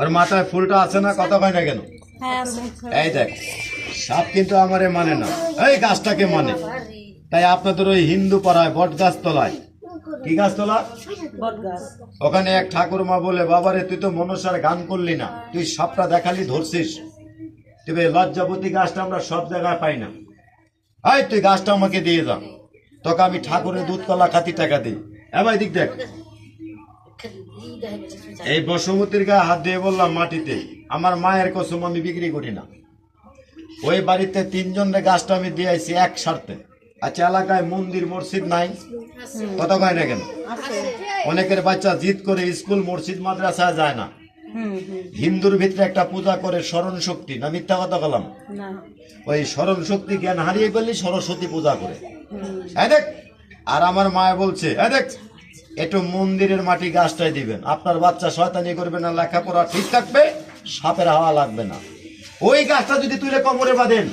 ওর মাথায় ফুলটা আছে না? কথা কয় না কেন? হ্যাঁ এই দেখ সাপ কিন্তু আমারে মানে না। এই গাছটাকে মানে। তাই আপনাদের ওই হিন্দু পাড়ায় বট গাছ তলায় কি গাছ তোলা ওখানে এক ঠাকুর মা বলে বাবারে তুই তো মনসার গান করলি না। তুই সাপটা দেখালি ধরছিস। তবে লজ্জাপতি গাছটা আমরা সব জায়গায় পাই না। এই তুই গাছটা আমাকে দিয়ে যা। তোকে আমি ঠাকুরের দুধ কলা খাতি টাকা দিই। এবার দিক দেখ। এই বসুমতির গায়ে হাত দিয়ে বললাম মাটিতে আমার মায়ের কসম আমি বিক্রি করি না। ওই বাড়িতে তিনজনের গাছটা আমি দিয়ে আইছি এক স্বার্থে। আচ্ছা এলাকায় মন্দির মসজিদ নাই। কথা কয় না কেন? অনেকের বাচ্চা জিদ করে স্কুল মসজিদ মাদ্রাসায় যায় না। হিন্দুর ভিতরে একটা পূজা করে স্মরণ শক্তি না মিথ্যা কথা বললাম? ওই স্মরণ শক্তি জ্ঞান হারিয়ে ফেললি সরস্বতী পূজা করে। দেখ আর আমার মায়ে বলছে দেখ একটু মন্দিরের মাটি গাছটাই দিবেন। আপনার বাচ্চা শয়তানি করবে না লেখাপড়া ঠিক থাকবে সাপের হাওয়া লাগবে না। ওই গাছটা যদি তুলে কোমরে বাঁধেন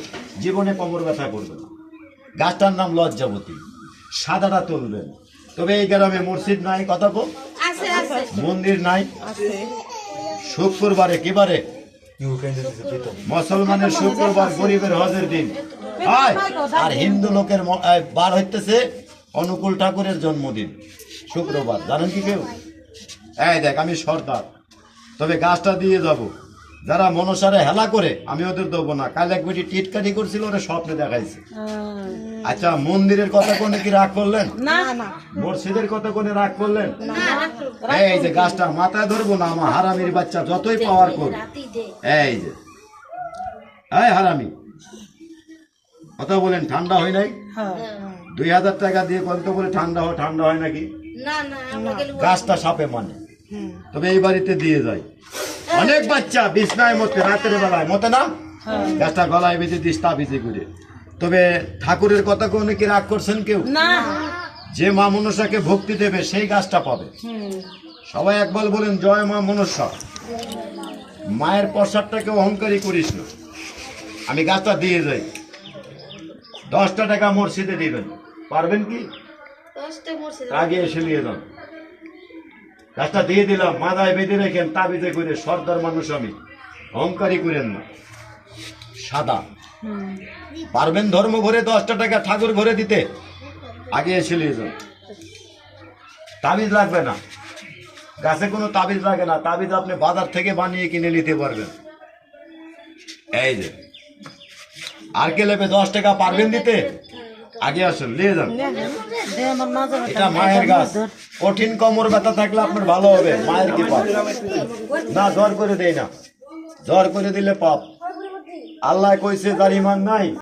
জীবনে কোমর ব্যথা করবে না। গাছটার নাম লজ্জাবতী। সাদাটা তুলবেন। তবে এই গ্রামে মসজিদ নাই কথা কো মন্দির নাই। শুক্রবারে কি বারে? মুসলমানের শুক্রবার গরিবের হজের দিন। আর হিন্দু লোকের বার হইতেছে অনুকূল ঠাকুরের জন্মদিন। শুক্রবার জানেন কি কেউ? এই দেখ আমি সর্দার। তবে গাছটা দিয়ে যাব। যারা মনসারে হেলা করে আমি ওদের দেবো না। কাল এক বেটি টিটকাটি করছিল ওরা স্বপ্নে দেখাইছে। আচ্ছা মন্দিরের কথা কোনে কি রাগ করলেন? মসজিদের কথা কোনে রাগ করলেন? এই যে গাছটা মাথায় ধরবো না আমার হারামির বাচ্চা যতই পাওয়ার করবে এই যে। হ্যাঁ হারামি কথা বলেন ঠান্ডা হয় নাই? হ্যাঁ। দুই হাজার টাকা দিয়ে কত বলে ঠান্ডা হয় ঠান্ডা হয় নাকি? গাছটা সাপে মানে। তবে এই বাড়িতে দিয়ে যায় অনেক বাচ্চা বিছনায় মতে রাতের বেলায়। মতে না? গাছটা গলায় বেঁধে দিস তা ভিজে করে তবে ঠাকুরের কথা কোনো কি রাগ করছেন কেউ? না। যে মা মনসাকে ভক্তি দেবে সেই গাছটা পাবে। সবাই একবার বলেন জয় মা মনসা। মায়ের প্রসাদটাকে অহংকারী করিস না। আমি গাছটা দিয়ে যাই। দশটা টাকা মসজিদে দিবেন। পারবেন কি? আগে এসে নিয়ে যান গাছটা দিয়ে দিলাম মাথায় বেঁধে রেখেন তাবিজে করে সর্দার মানুষ আমি। অহংকারী করেন না। সাদা। পারবেন ধর্ম ঘরে দশটা টাকা ঠাকুর ঘরে দিতে? আগে এসে নিয়ে যান তাবিজ লাগবে না। গাছে কোনো তাবিজ লাগে না। তাবিজ আপনি বাজার থেকে বানিয়ে কিনে নিতে পারবেন। এই যে। আর কে নেবে? দশ টাকা পারবেন দিতে? আগে আসুন নিয়ে যান। এটা মায়ের গাছ। কঠিন কোমর ব্যথা থাকলে আপনার ভালো হবে, মায়ের কি পাপ না, জ্বর করে দেয় না। জ্বর করে দিলে পাপ। আল্লাহ কইছে তার ইমান নাই